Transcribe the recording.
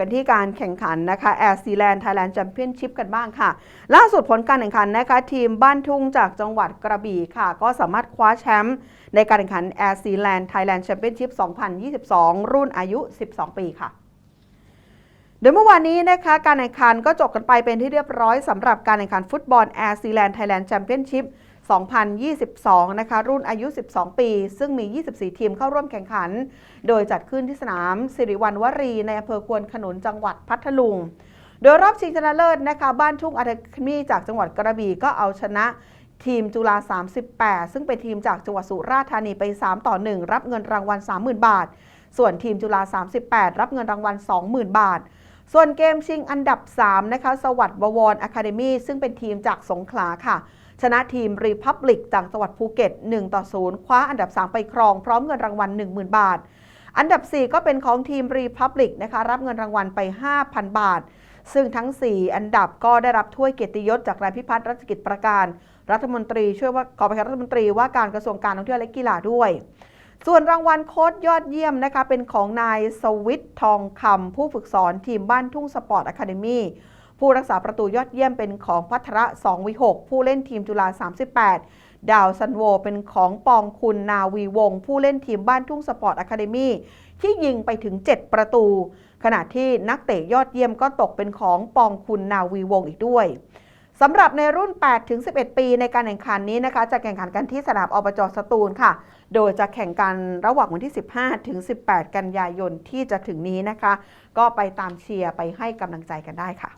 กันที่การแข่งขันนะคะแอร์ซีแลนด์ไทยแลนด์แชมเปี้ยนชิพกันบ้างค่ะ ล่าสุดผลการแข่งขันนะคะทีมบ้านทุ่งจากจังหวัดกระบี่ค่ะ ก็สามารถคว้าแชมป์ในการแข่งขันแอร์ซีแลนด์ไทยแลนด์แชมเปี้ยนชิพ2022 รุ่นอายุ 12 ปีค่ะโดยเมื่อวานนี้นะคะการแข่งขันก็จบกันไปเป็นที่เรียบร้อยสำหรับการแข่งขันฟุตบอลแอร์ซีแลนด์ไทยแลนด์แชมเปี้ยนชิพ 2022 นะคะ รุ่นอายุ 12 ปี ซึ่งมี 24 ทีมเข้าร่วมแข่งขัน โดยจัดขึ้นที่สนามสิริวัณวรีในอำเภอควนขนุนจังหวัดพัทลุง โดยรอบชิงชนะเลิศนะคะ บ้านทุ่งอาร์คมีจากจังหวัดกระบี่ก็เอาชนะทีมจุฬา 38 ซึ่งเป็นทีมจากจังหวัดสุราษฎร์ธานีไป 3 ต่อ 1 รับเงินรางวัล 30,000 บาท ส่วนทีมจุฬา 38 รับเงินรางวัล 20,000 บาท ส่วนเกมชิงอันดับ 3 นะคะ สวัสดิ์บวรอะคาเดมี่ซึ่งเป็นทีมจากสงขลาค่ะ ชนะทีมรีพับลิกจากจังหวัดภูเก็ต 1 ต่อ 0 คว้าอันดับ 3 ไปครองพร้อมเงินรางวัล 10,000 บาท อันดับ 4 ก็เป็นของทีมรีพับลิกนะคะรับเงินรางวัลไป 5,000 บาท ซึ่งทั้ง 4 อันดับก็ได้รับถ้วยเกียรติยศจากนายพิพัฒน์รัชกิจประการ รัฐมนตรีช่วยว่าขอไปครับรัฐมนตรีว่าการกระทรวงการท่องเที่ยวและกีฬาด้วยส่วนรางวัลโค้ดยอดเยี่ยมนะคะ เป็นของนายสวิททองคำผู้ฝึกสอนทีมบ้านทุ่งสปอร์ตอะคาเดมี่ ผู้รักษาประตูยอดเยี่ยมเป็นของพัทระสองวิหกผู้เล่นทีมจุฬา38 ดาวซันโวเป็นของปองคุณนาวีวงศ์ผู้เล่นทีมบ้านทุ่งสปอร์ตอะคาเดมี่ที่ยิงไปถึง 7 ประตู ขณะที่นักเตะยอดเยี่ยมก็ตกเป็นของปองคุณนาวีวงศ์อีกด้วยสำหรับในรุ่น 8 ถึง 11 ปีในการแข่งขันนี้นะคะ จะแข่งขันกันที่สนามอบจสตูลค่ะ โดยจะแข่งกันระหว่างวันที่ 15 ถึง 18 กันยายนที่จะถึงนี้นะคะ ก็ไปตามเชียร์ไปให้กำลังใจกันได้ค่ะ